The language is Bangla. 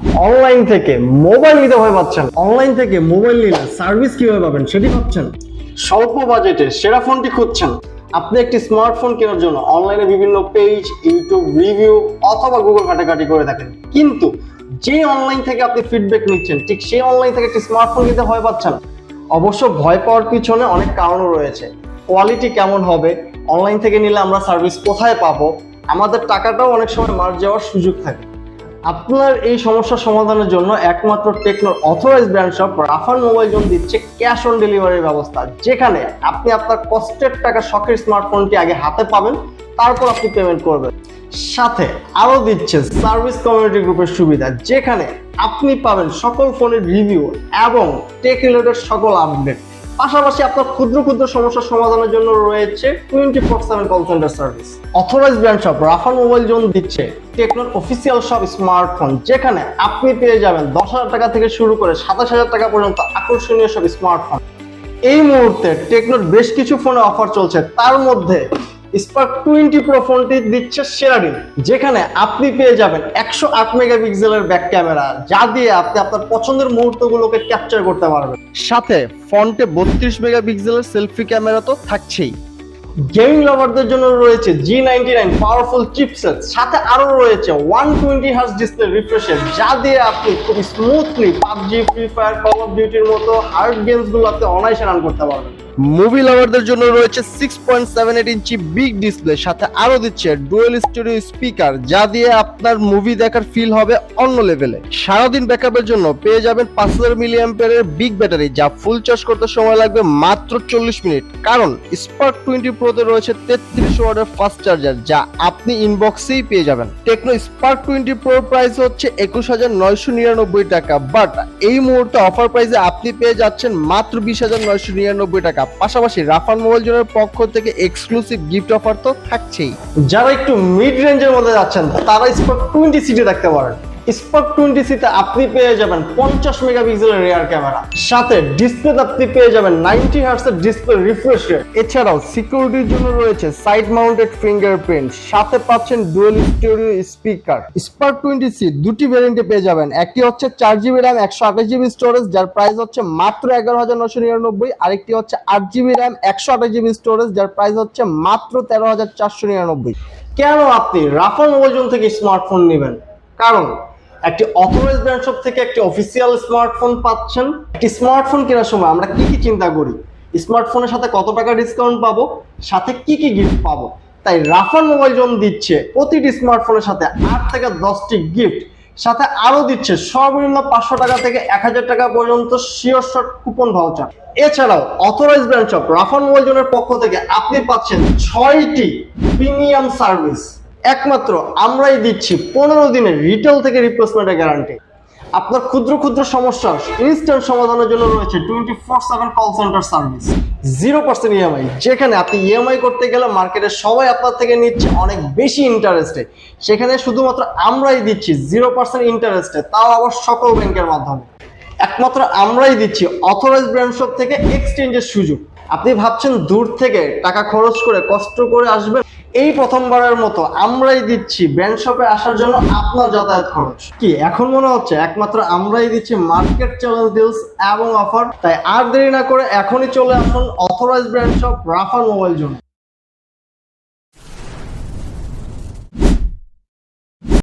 অনলাইন থেকে মোবাইল নিতে ভয় পাচ্ছেন? অনলাইন থেকে মোবাইল নিলে সার্ভিস কীভাবে পাবেন সেটি ভাবছেন? স্বল্প বাজেটে সেরা ফোনটি খুঁজছেন। আপনি একটি স্মার্টফোন কেনার জন্য অনলাইনে বিভিন্ন পেজ ইউটিউব রিভিউ অথবা গুগল ঘাটাঘাটি করে থাকেন। কিন্তু যে অনলাইন থেকে আপনি ফিডব্যাক নিচ্ছেন, ঠিক সেই অনলাইন থেকে একটি স্মার্টফোন নিতে ভয় পাচ্ছেন। অবশ্য ভয় পাওয়ার পিছনে অনেক কারণও রয়েছে। কোয়ালিটি কেমন হবে? অনলাইন থেকে নিলে আমরা সার্ভিস কোথায় পাবো? আমাদের টাকাটাও অনেক সময় মার যাওয়ার সুযোগ থাকে। আপনার এই সমস্যার সমাধানের জন্য একমাত্র টেকনোর authorise brand shop Rafan mobile zone দিচ্ছে ক্যাশ অন ডেলিভারির ব্যবস্থা, যেখানে আপনি আপনার কষ্টের টাকা শখের স্মার্টফোনটি আগে হাতে পাবেন, তারপর আপনি পেমেন্ট করবেন। সাথে আরও দিচ্ছে সার্ভিস কমিউনিটি গ্রুপের সুবিধা, যেখানে আপনি পাবেন সকল ফোনের রিভিউ এবং টেক রিলেটেড সকল আপডেট পাশাপাশি আপনার ক্ষুদ্র ক্ষুদ্র সমস্যার সমাধানের জন্য রয়েছে twenty four seven call centre service authorise brand shop Rafal mobile zone দিচ্ছে টেকনোর অফিসিয়াল সব স্মার্টফোন যেখানে আপনি পেয়ে যাবেন দশ হাজার টাকা থেকে শুরু করে সাতাশ হাজার টাকা পর্যন্ত আকর্ষণীয় সব স্মার্টফোন এই মুহূর্তে টেকনোর বেশ কিছু ফোনে অফার চলছে, তার মধ্যে স্পার্ক টোয়েন্টি প্রো ফোনটি দিচ্ছে সেরা ডিল যেখানে আপনি পেয়ে যাবেন একশো আট মেগাপিক্সেলের ব্যাক ক্যামেরা যা দিয়ে আপনি আপনার পছন্দের মুহূর্তগুলোকে ক্যাপচার করতে পারবেন। সাথে ফ্রন্টে বত্রিশ মেগাপিক্সেলের সেলফি ক্যামেরা তো থাকছেই। গেমিং লাভারদের জন্য রয়েছে G ninety nine powerful chipset সাথে আরও রয়েছে ওয়ান টোয়েন্টি হার্স ডিসপ্লে রিফ্রেশের যা দিয়ে আপনি খুব smoothly PUBG free fire call of ডিউটির মতো হার্ড গেমসগুলো আপনি অনায়াসে রান করতে পারবেন। মুভি লাভারদের জন্য রয়েছে six point seven eight inch big display সাথে আরও দিচ্ছে ডুয়েল স্টুডিও স্পিকার যা দিয়ে আপনার মুভি দেখার ফিল হবে অন্য লেভেলে সারাদিন ব্যাকআপের জন্য পেয়ে যাবেন পাঁচ হাজার মিলিয়াম্পের বিগ ব্যাটারি যা ফুল চার্জ করতে সময় লাগবে মাত্র চল্লিশ মিনিট। কারণ স্পার্ক টোয়েন্টি প্রোতে রয়েছে তেত্রিশ ওয়াটের ফাস্ট চার্জার যা আপনি ইনবক্সেই পেয়ে যাবেন। Tecno Spark twenty pro price হচ্ছে একুশ হাজার নয়শো নিরানব্বই টাকা বাট এই মুহূর্তে অফার প্রাইসে আপনি পেয়ে যাচ্ছেন মাত্র বিশ হাজার নয়শো নিরানব্বই টাকা। পাশাপাশি রাফান মোবাইল জোনের পক্ষ থেকে এক্সক্লুসিভ গিফট অফার তো থাকছেই। যারা একটু মিড রেঞ্জের মধ্যে যাচ্ছেন, তারা স্পট টোয়েন্টি সিটি দেখতে পারেন। স্পার্ক টোয়েন্টি সিতে আপনি পেয়ে যাবেন পঞ্চাশ মেগাপিক্সেলের রেয়ার ক্যামেরা সাথে ডিসপ্লে আপনি পেয়ে যাবেন নাইনটি হার্টসের ডিসপ্লে রিফ্রেশ এছাড়াও সিকিউরিটির জন্য রয়েছে সাইড মাউন্টেড ফিঙ্গারপ্রিন্ট সাথে পাচ্ছেন dual stereo speaker Spark twenty C দুটি ভ্যারিয়েন্টে পেয়ে যাবেন। একটি হচ্ছে চার জিবি র্যাম একশো আঠাশ জিবি স্টোরেজ যার প্রাইস হচ্ছে মাত্র এগারো হাজার নশো নিরানব্বই। আরেকটি হচ্ছে আট জিবি র্যাম একশো আঠাশ জিবি স্টোরেজ যার প্রাইস হচ্ছে মাত্র তেরো হাজার চারশো নিরানব্বই। কেন আপনি রাফাল মোবাইল জোন থেকে স্মার্টফোন নেবেন? কারণ একটি অথরাইজ ব্র্যান্ড শপ থেকে একটি অফিসিয়াল স্মার্টফোন পাচ্ছেন। একটি স্মার্টফোন কেনার সময় আমরা কি কি চিন্তা করি? স্মার্টফোনের সাথে কত টাকা ডিসকাউন্ট পাবো? সাথে কি কি গিফট পাবো? তাই রাফাল মোবাইল জোন দিচ্ছে প্রতিটি স্মার্টফোনের সাথে আট থেকে দশটি গিফট সাথে আরও দিচ্ছে সর্বনিম্ন পাঁচশো টাকা থেকে এক হাজার টাকা পর্যন্ত শিওর কুপন ভাউচার এছাড়াও authorise brand shop Rafal mobile জোনের পক্ষ থেকে আপনি পাচ্ছেন ছয়টি প্রিমিয়াম সার্ভিস একমাত্র আমরাই দিচ্ছি পনেরো দিনের রিটেল থেকে রিপ্লেসমেন্টের গ্যারান্টি আপনার ক্ষুদ্র ক্ষুদ্র সমস্যার ইনস্ট্যান্ট সমাধানের জন্য রয়েছে twenty four seven call centre service zero percent EMI যেখানে আপনি ইএমআই করতে গেলে মার্কেটে সবাই আপনার থেকে নিচ্ছে, অনেক বেশি ইন্টারেস্টে সেখানে শুধুমাত্র আমরাই দিচ্ছি জিরো পার্সেন্ট ইন্টারেস্টে তাও আবার সকল ব্যাংকের মাধ্যমে। একমাত্র আমরাই দিচ্ছি অথরাইজ ব্র্যান্ড শপ থেকে এক্সচেঞ্জের সুযোগ। আপনি ভাবছেন দূর থেকে টাকা খরচ করে কষ্ট করে আসবেন এই প্রথমবারের মতো আমরাই দিচ্ছি ব্র্যান্ড শপে আসার জন্য আপনার যাতায়াত খরচ। কি, এখন মনে হচ্ছে একমাত্র আমরাই দিচ্ছি মার্কেট চ্যানেল ডিলস এবং অফার তাই আর দেরি না করে এখনই চলে আসুন authorise brand shop Rafar mobile জন্য